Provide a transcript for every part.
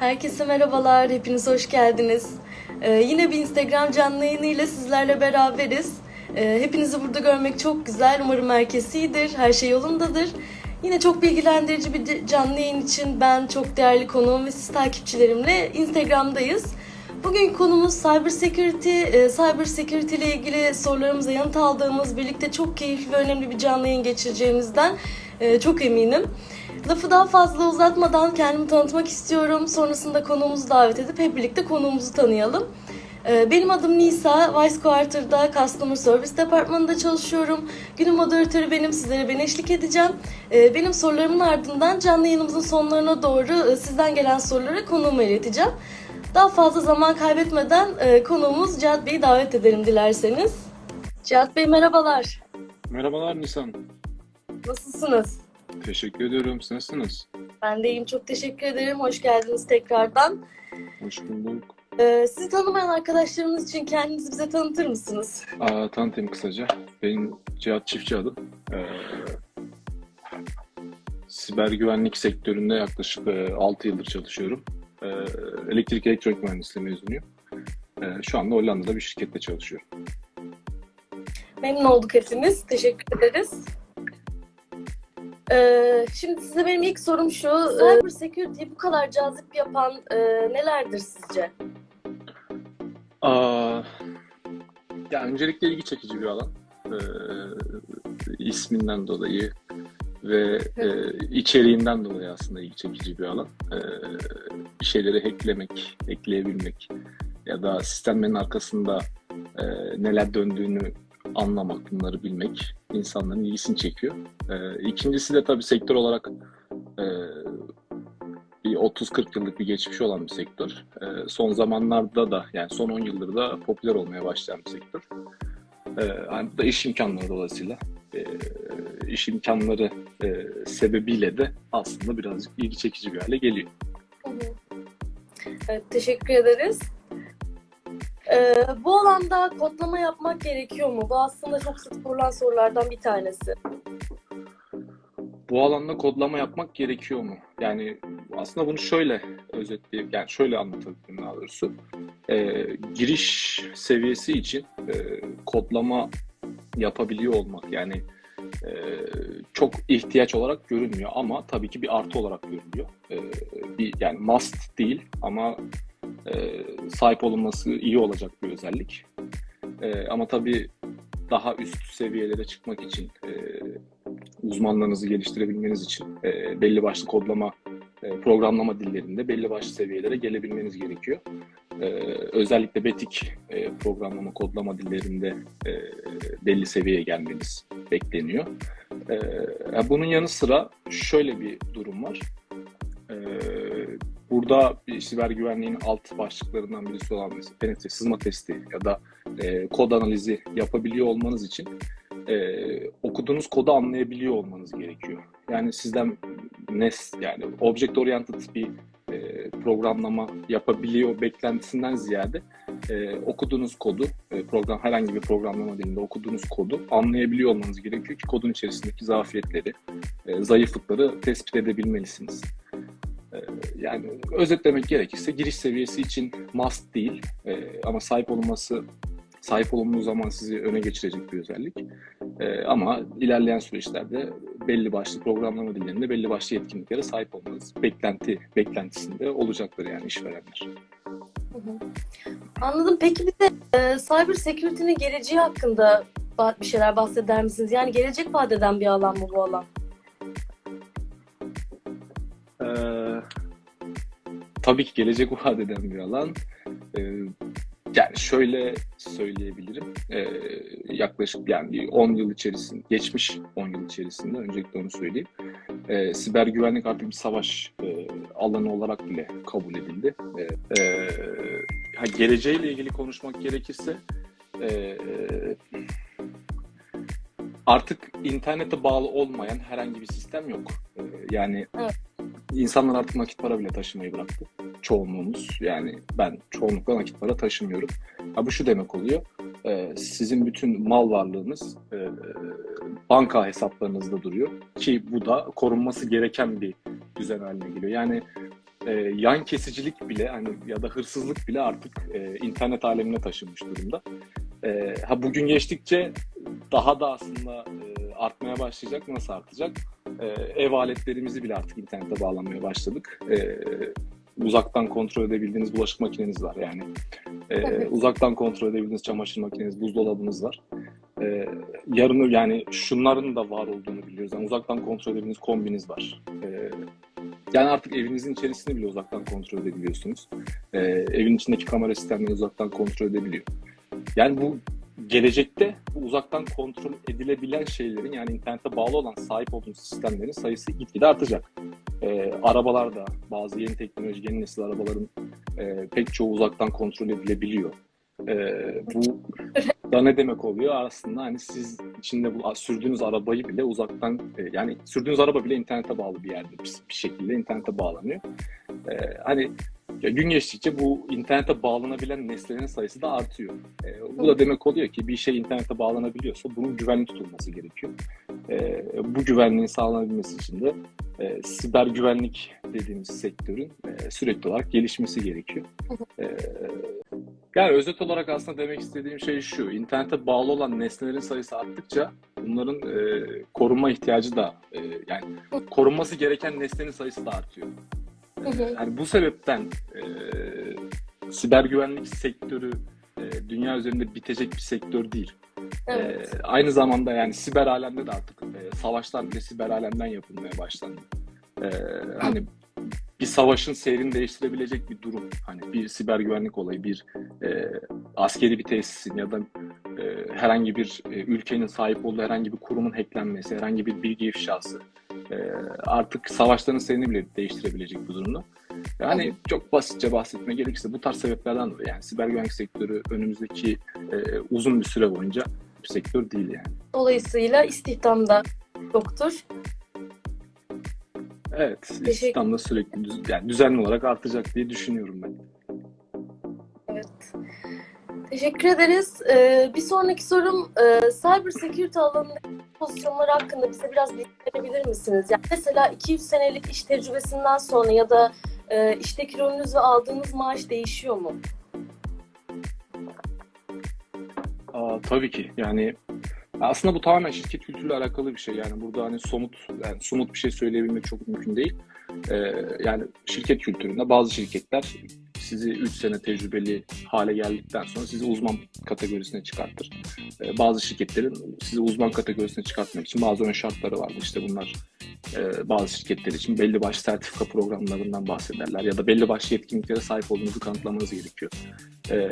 Herkese merhabalar, hepiniz hoş geldiniz. Ee, yine bir Instagram canlı yayınıyla sizlerle beraberiz. Ee, hepinizi burada görmek çok güzel. Umarım herkes iyidir, her şey yolundadır. Yine çok bilgilendirici bir canlı yayın için ben çok değerli konuğum ve siz takipçilerimle Instagram'dayız. Bugün konumuz cyber security. Ee, cyber security ile ilgili sorularımıza yanıt aldığımız, birlikte çok keyifli ve önemli bir canlı yayın geçireceğimizden e, çok eminim. Lafı daha fazla uzatmadan kendimi tanıtmak istiyorum. Sonrasında konuğumuzu davet edip hep birlikte konuğumuzu tanıyalım. Ee, Benim adım Nisa, Vice Quarter'da Customer Service Departmanı'nda çalışıyorum. Günün moderatörü benim, sizlere ben eşlik edeceğim. Ee, Benim sorularımın ardından canlı yayınımızın sonlarına doğru e, sizden gelen soruları konuğuma ileteceğim. Daha fazla zaman kaybetmeden e, konuğumuz Cihat Bey'i davet edelim dilerseniz. Cihat Bey merhabalar, Merhabalar Nisan. nasılsınız? Teşekkür ediyorum. Siz nasılsınız? Ben de iyiyim, çok teşekkür ederim. Hoş geldiniz tekrardan. Hoş bulduk. Ee, sizi tanımayan arkadaşlarımız için kendinizi bize tanıtır mısınız? Aa, tanıtayım kısaca. Benim Cihat Çiftçi adım. Ee, siber güvenlik sektöründe yaklaşık e, 6 yıldır çalışıyorum. Ee, elektrik elektronik mühendisliği mezunuyum. Ee, şu anda Hollanda'da bir şirkette çalışıyorum. Memnun olduk hepimiz. Teşekkür ederiz. Ee, şimdi size benim ilk sorum şu. Cyber security'yi bu kadar cazip yapan e, nelerdir sizce? Aa, ya öncelikle ilgi çekici bir alan. Ee, isminden dolayı ve e, içeriğinden dolayı aslında ilgi çekici bir alan. Ee, bir şeyleri hacklemek, ekleyebilmek ya da sistemlerin arkasında e, neler döndüğünü anlamak, bunları bilmek insanların ilgisini çekiyor. Ee, ikincisi de tabii sektör olarak e, bir 30-40 yıllık bir geçmişi olan bir sektör. Ee, son zamanlarda da yani son 10 yıldır da popüler olmaya başlayan bir sektör. Ee, yani bu da iş imkanları dolayısıyla e, iş imkanları e, sebebiyle de aslında birazcık ilgi çekici bir hale geliyor. Evet, teşekkür ederiz. Ee, bu alanda kodlama yapmak gerekiyor mu? Bu aslında çok sık sorulan sorulardan bir tanesi. Bu alanda kodlama yapmak gerekiyor mu? Yani aslında bunu şöyle özetleyip, yani şöyle anlatabilirim daha doğrusu. Ee, giriş seviyesi için e, kodlama yapabiliyor olmak yani e, çok ihtiyaç olarak görünmüyor ama tabii ki bir artı olarak görülüyor. E, bir yani must değil ama e, sahip olunması iyi olacak bir özellik. E, ama tabii daha üst seviyelere çıkmak için e, uzmanlarınızı geliştirebilmeniz için belli başlı kodlama, programlama dillerinde belli başlı seviyelere gelebilmeniz gerekiyor. Özellikle betik e, programlama, kodlama dillerinde belli seviyeye gelmeniz bekleniyor. Bunun yanı sıra şöyle bir durum var. E, burada bir siber güvenliğin alt başlıklarından birisi olan mesela penetre sızma testi ya da e, kod analizi yapabiliyor olmanız için e, okuduğunuz kodu anlayabiliyor olmanız gerekiyor. Yani sizden NES yani object oriented bir e, programlama yapabiliyor beklentisinden ziyade e, okuduğunuz kodu e, program herhangi bir programlama dilinde okuduğunuz kodu anlayabiliyor olmanız gerekiyor ki kodun içerisindeki zafiyetleri, e, zayıflıkları tespit edebilmelisiniz. E, yani özetlemek gerekirse giriş seviyesi için must değil e, ama sahip olunması sahip olunduğu zaman sizi öne geçirecek bir özellik. Ee, ama ilerleyen süreçlerde belli başlı programlama dillerinde belli başlı yetkinliklere sahip olmanız beklenti beklentisinde olacaktır yani işverenler. Anladım. Peki bir de e, cyber security'nin geleceği hakkında bir şeyler bahseder misiniz? Yani gelecek vaat eden bir alan mı bu alan? Tabii ki gelecek vaat eden bir alan. Ee, yani şöyle söyleyebilirim. Ee, yaklaşık yani bir 10 yıl içerisinde, geçmiş 10 yıl içerisinde öncelikle onu söyleyeyim. Ee, siber güvenlik artık bir savaş e, alanı olarak bile kabul edildi. Ee, e, ha, geleceğiyle ilgili konuşmak gerekirse e, artık internete bağlı olmayan herhangi bir sistem yok. Ee, yani Evet. insanlar artık nakit para bile taşımayı bıraktı. Çoğunluğumuz yani ben çoğunlukla nakit para taşımıyorum. Ha, bu şu demek oluyor. e, sizin bütün mal varlığınız e, banka hesaplarınızda duruyor ki bu da korunması gereken bir düzen haline geliyor. Yani e, yan kesicilik bile hani ya da hırsızlık bile artık e, internet alemine taşınmış durumda. E, ha bugün geçtikçe daha da aslında e, artmaya başlayacak. Nasıl artacak? E, ev aletlerimizi bile artık internete bağlamaya başladık. E, uzaktan kontrol edebildiğiniz bulaşık makineniz var yani. E, Evet. uzaktan kontrol edebildiğiniz çamaşır makineniz, buzdolabınız var. E, yarını yani şunların da var olduğunu biliyoruz. Yani uzaktan kontrol edebildiğiniz kombiniz var. E, yani artık evinizin içerisini bile uzaktan kontrol edebiliyorsunuz. E, evin içindeki kamera sistemleri uzaktan kontrol edebiliyor. Yani bu gelecekte bu uzaktan kontrol edilebilen şeylerin yani internete bağlı olan sahip olduğunuz sistemlerin sayısı gitgide artacak. E, arabalarda bazı yeni teknoloji, yeni nesil arabaların e, pek çoğu uzaktan kontrol edilebiliyor. E, bu da ne demek oluyor? Aslında hani siz içinde bu sürdüğünüz arabayı bile uzaktan e, yani sürdüğünüz araba bile internete bağlı bir yerde bir, bir şekilde internete bağlanıyor. E, hani ya gün geçtikçe bu internete bağlanabilen nesnelerin sayısı da artıyor. E, bu da demek oluyor ki bir şey internete bağlanabiliyorsa bunun güvenli tutulması gerekiyor. E, bu güvenliğin sağlanabilmesi için de e, siber güvenlik dediğimiz sektörün e, sürekli olarak gelişmesi gerekiyor. E, yani özet olarak aslında demek istediğim şey şu. İnternete bağlı olan nesnelerin sayısı arttıkça bunların e, korunma ihtiyacı da e, yani korunması gereken nesnenin sayısı da artıyor. Hı. Yani bu sebepten e, siber güvenlik sektörü e, dünya üzerinde bitecek bir sektör değil. Evet. E, aynı zamanda yani siber alemde de artık e, savaşlar bile siber alemden yapılmaya başlandı. E, hani bir savaşın seyrini değiştirebilecek bir durum. Hani bir siber güvenlik olayı, bir e, askeri bir tesisin ya da e, herhangi bir e, ülkenin sahip olduğu herhangi bir kurumun hacklenmesi, herhangi bir bilgi ifşası e, artık savaşların seyrini bile değiştirebilecek bir durumda. Yani çok basitçe bahsetme gerekirse bu tarz sebeplerden dolayı yani siber güvenlik sektörü önümüzdeki e, uzun bir süre boyunca bir sektör değil yani. Dolayısıyla istihdamda yoktur. Evet, istihdamda sürekli düz- yani düzenli olarak artacak diye düşünüyorum ben. Evet. Teşekkür ederiz. Ee, bir sonraki sorum e, cyber security alanındaki pozisyonlar hakkında bize biraz bilgi verebilir misiniz? Yani mesela 200 senelik iş tecrübesinden sonra ya da e, işteki rolünüz ve aldığınız maaş değişiyor mu? Aa, tabii ki yani aslında bu tamamen şirket kültürüyle alakalı bir şey yani burada hani somut yani somut bir şey söyleyebilmek çok mümkün değil. Ee, yani şirket kültüründe bazı şirketler sizi 3 sene tecrübeli hale geldikten sonra sizi uzman kategorisine çıkartır. Ee, bazı şirketlerin sizi uzman kategorisine çıkartmak için bazı ön şartları vardır. İşte bunlar e, bazı şirketler için belli başlı sertifika programlarından bahsederler ya da belli başlı yetkinliklere sahip olduğunuzu kanıtlamanız gerekiyor. Ee,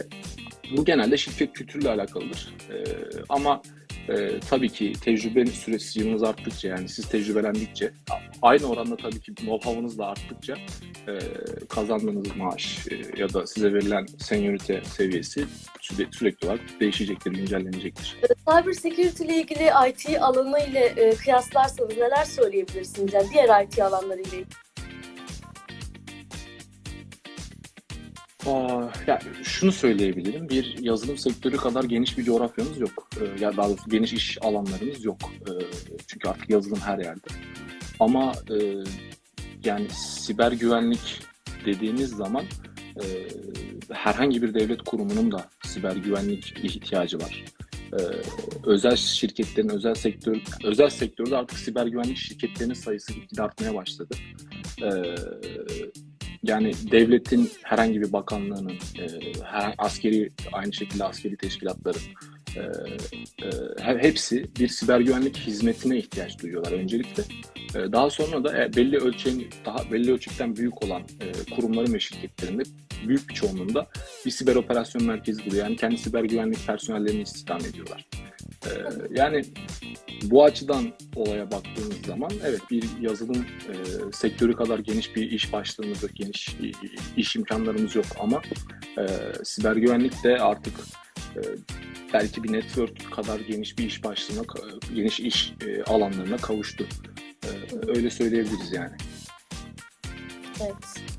bu genelde şirket kültürüyle alakalıdır. Ee, ama e, tabii ki tecrübe süresi yılınız arttıkça yani siz tecrübelendikçe aynı oranda tabii ki know-how'ınız da arttıkça e, kazandığınız maaş e, ya da size verilen seniorite seviyesi sürekli, sürekli olarak değişecektir, güncellenecektir. Cyber security ile ilgili IT alanı ile e, kıyaslarsanız neler söyleyebilirsiniz? Yani diğer IT alanları ile ilgili. Yani şunu söyleyebilirim. Bir yazılım sektörü kadar geniş bir coğrafyamız yok. Ee, ya daha doğrusu geniş iş alanlarımız yok. Ee, çünkü artık yazılım her yerde. Ama e, yani siber güvenlik dediğimiz zaman e, herhangi bir devlet kurumunun da siber güvenlik ihtiyacı var. Ee, özel şirketlerin, özel sektör, özel sektörde artık siber güvenlik şirketlerinin sayısı gitgide artmaya başladı. Ee, yani devletin herhangi bir bakanlığının, e, her, askeri aynı şekilde askeri teşkilatların e, e, he- hepsi bir siber güvenlik hizmetine ihtiyaç duyuyorlar öncelikle. E, daha sonra da e, belli ölçeğin daha belli ölçekten büyük olan e, kurumların ve şirketlerinde büyük bir çoğunluğunda bir siber operasyon merkezi buluyor. Yani kendi siber güvenlik personellerini istihdam ediyorlar. E, yani bu açıdan olaya baktığımız zaman evet bir yazılım e, sektörü kadar geniş bir iş başlığımız yok, geniş iş imkanlarımız yok ama e, siber güvenlik de artık e, belki bir network kadar geniş bir iş başlığına, ka- geniş iş e, alanlarına kavuştu. E, öyle söyleyebiliriz yani. Evet.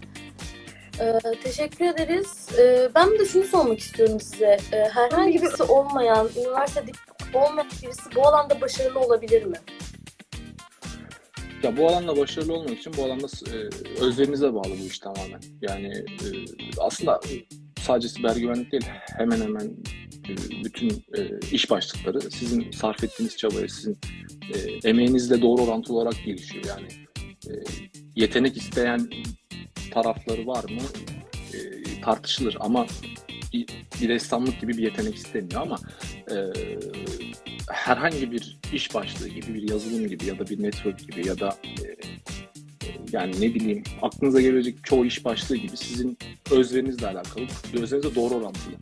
Ee, teşekkür ederiz. Ee, ben de şunu sormak istiyorum size. Ee, herhangi birisi olmayan, üniversitede olmayan birisi bu alanda başarılı olabilir mi? Ya bu alanda başarılı olmak için bu alanda e, özverinize bağlı bu iş tamamen. Yani e, aslında sadece siber güvenlik değil hemen hemen e, bütün e, iş başlıkları sizin sarf ettiğiniz çabaya, sizin e, emeğinizle doğru orantılı olarak gelişiyor. Yani e, yetenek isteyen tarafları var mı e, tartışılır ama bir, bir ressamlık gibi bir yetenek istemiyor ama e, herhangi bir iş başlığı gibi bir yazılım gibi ya da bir network gibi ya da e, yani ne bileyim aklınıza gelebilecek çoğu iş başlığı gibi sizin özverinizle alakalı, özverinizle doğru orantılı.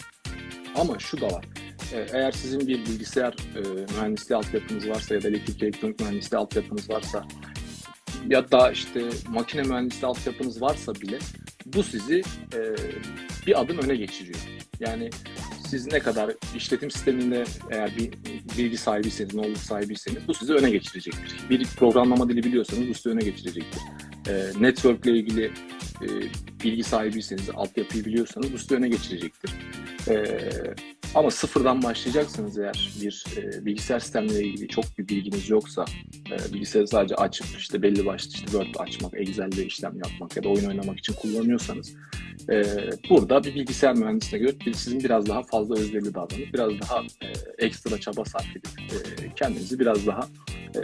Ama şu da var. E, Eğer sizin bir bilgisayar e, mühendisliği altyapınız varsa ya da elektrik elektronik mühendisliği altyapınız varsa ya da işte makine mühendisliği altyapınız varsa bile bu sizi e, bir adım öne geçiriyor. Yani siz ne kadar işletim sisteminde eğer bir bilgi sahibiyseniz, knowledge sahibiyseniz bu sizi öne geçirecektir. Bir programlama dili biliyorsanız bu sizi öne geçirecektir. E, network ile ilgili e, bilgi sahibiyseniz, altyapıyı biliyorsanız bu sizi öne geçirecektir. E, ama sıfırdan başlayacaksanız eğer bir e, bilgisayar sistemleriyle ilgili çok bir bilginiz yoksa, e, bilgisayarı sadece açıp işte belli başlı işte Word açmak, Excel'de işlem yapmak ya da oyun oynamak için kullanıyorsanız e, burada bir bilgisayar mühendisine göre sizin biraz daha fazla özverili davranıp biraz daha e, ekstra çaba sarf edip e, kendinizi biraz daha e,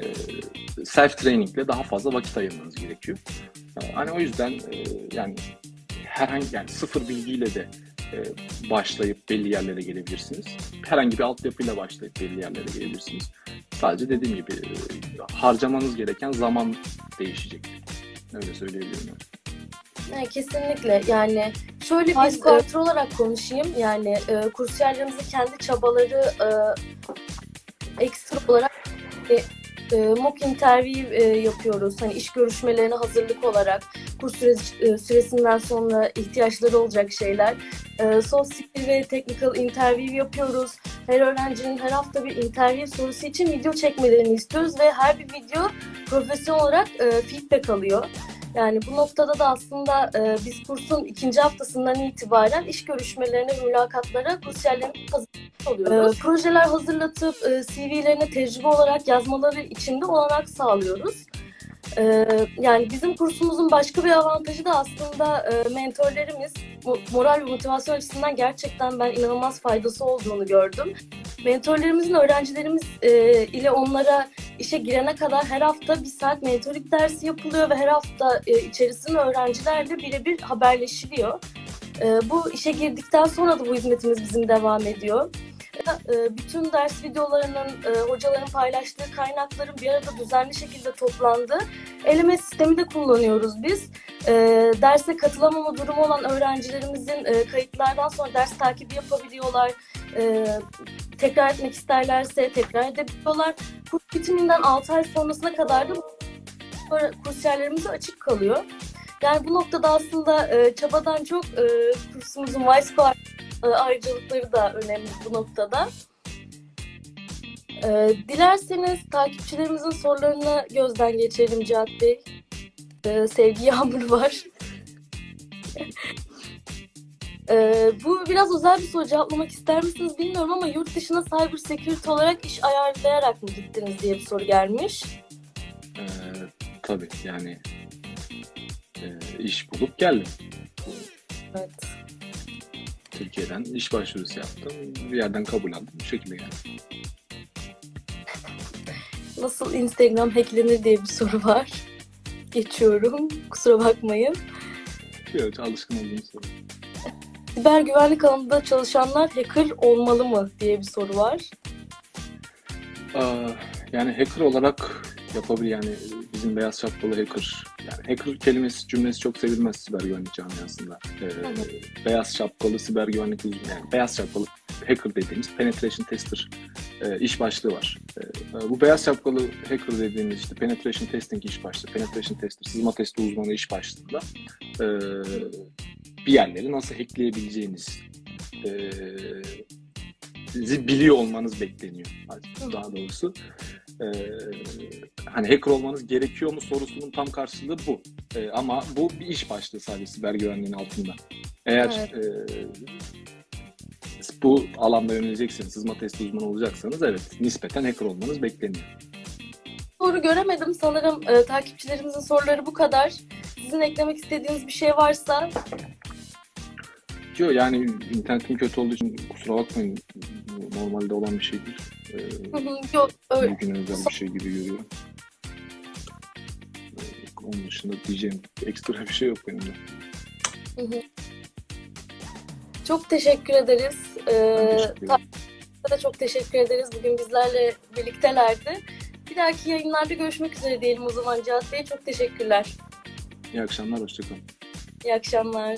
self training ile daha fazla vakit ayırmanız gerekiyor. Hani o yüzden e, yani herhangi yani sıfır bilgiyle de e, başlayıp belli yerlere gelebilirsiniz. Herhangi bir altyapıyla başlayıp belli yerlere gelebilirsiniz. Sadece dediğim gibi e, harcamanız gereken zaman değişecek. Öyle söyleyebilirim. yani. Evet, kesinlikle. Yani şöyle bir kontrol olarak konuşayım. Yani e, kursiyerlerimizin kendi çabaları e, ekstra olarak e, e, mock interview e, yapıyoruz. Hani iş görüşmelerine hazırlık olarak kurs süresi, e, süresinden sonra ihtiyaçları olacak şeyler. E, soft skill ve technical interview yapıyoruz. Her öğrencinin her hafta bir interview sorusu için video çekmelerini istiyoruz ve her bir video profesyonel olarak e, feedback alıyor. Yani bu noktada da aslında e, biz kursun ikinci haftasından itibaren iş görüşmelerine mülakatlara kursiyerlerimiz hazırlamış oluyoruz. E, projeler hazırlatıp e, CV'lerine tecrübe olarak yazmaları için de olanak sağlıyoruz. E, yani bizim kursumuzun başka bir avantajı da aslında e, mentorlarımız mo- moral ve motivasyon açısından gerçekten ben inanılmaz faydası olduğunu gördüm. Mentorlarımızın öğrencilerimiz e, ile onlara işe girene kadar her hafta bir saat mentorluk dersi yapılıyor ve her hafta e, içerisinde öğrencilerle birebir haberleşiliyor. E, bu işe girdikten sonra da bu hizmetimiz bizim devam ediyor. E, bütün ders videolarının, e, hocaların paylaştığı kaynakların bir arada düzenli şekilde toplandığı eleme sistemi de kullanıyoruz biz. E, derse katılamama durumu olan öğrencilerimizin e, kayıtlardan sonra ders takibi yapabiliyorlar. E, tekrar etmek isterlerse tekrar edebiliyorlar. Kurs bitiminden 6 ay sonrasına kadar da kursiyerlerimize açık kalıyor. Yani bu noktada aslında e, çabadan çok e, kursumuzun Vice e, ayrıcalıkları da önemli bu noktada. E, dilerseniz takipçilerimizin sorularını gözden geçirelim Cihat Bey. E, sevgi yağmuru var. Ee, bu biraz özel bir soru cevaplamak ister misiniz bilmiyorum ama yurt dışına cyber security olarak iş ayarlayarak mı gittiniz diye bir soru gelmiş. Ee, tabii yani e, iş bulup geldim. Evet. Türkiye'den iş başvurusu yaptım. Bir yerden kabul aldım. Bu şekilde geldim. Nasıl Instagram hacklenir diye bir soru var. Geçiyorum. Kusura bakmayın. Evet, alışkın olduğum soru. Siber güvenlik alanında çalışanlar hacker olmalı mı diye bir soru var. Aa, yani hacker olarak yapabilir yani bizim beyaz şapkalı hacker. Yani hacker kelimesi cümlesi çok sevilmez siber güvenlik camiasında. Ee, beyaz şapkalı siber güvenlik uzmanı yani beyaz şapkalı hacker dediğimiz penetration tester e, iş başlığı var. E, bu beyaz şapkalı hacker dediğimiz işte penetration testing iş başlığı, penetration tester, sızma testi uzmanı iş başlığında e, bir yerleri nasıl hackleyebileceğiniz e, biliyor olmanız bekleniyor. Daha doğrusu e, hani hacker olmanız gerekiyor mu sorusunun tam karşılığı bu. E, ama bu bir iş başlığı sadece siber güvenliğin altında. Eğer e, bu alanda yöneleceksiniz, sızma testi uzmanı olacaksanız evet nispeten hacker olmanız bekleniyor. soru göremedim. Sanırım e, takipçilerimizin soruları bu kadar. Sizin eklemek istediğiniz bir şey varsa Yok yani internetim kötü olduğu için kusura bakmayın. Normalde olan bir şey değil. Ee, yok öyle. bugüne özel bir şey gibi görüyorum. Ee, onun dışında diyeceğim ekstra bir şey yok benim de. Hı hı. Çok teşekkür ederiz. Ee, da çok teşekkür ederiz. Bugün bizlerle birliktelerdi. Bir dahaki yayınlarda görüşmek üzere diyelim o zaman Cihat Bey. Çok teşekkürler. İyi akşamlar, hoşçakalın. İyi akşamlar.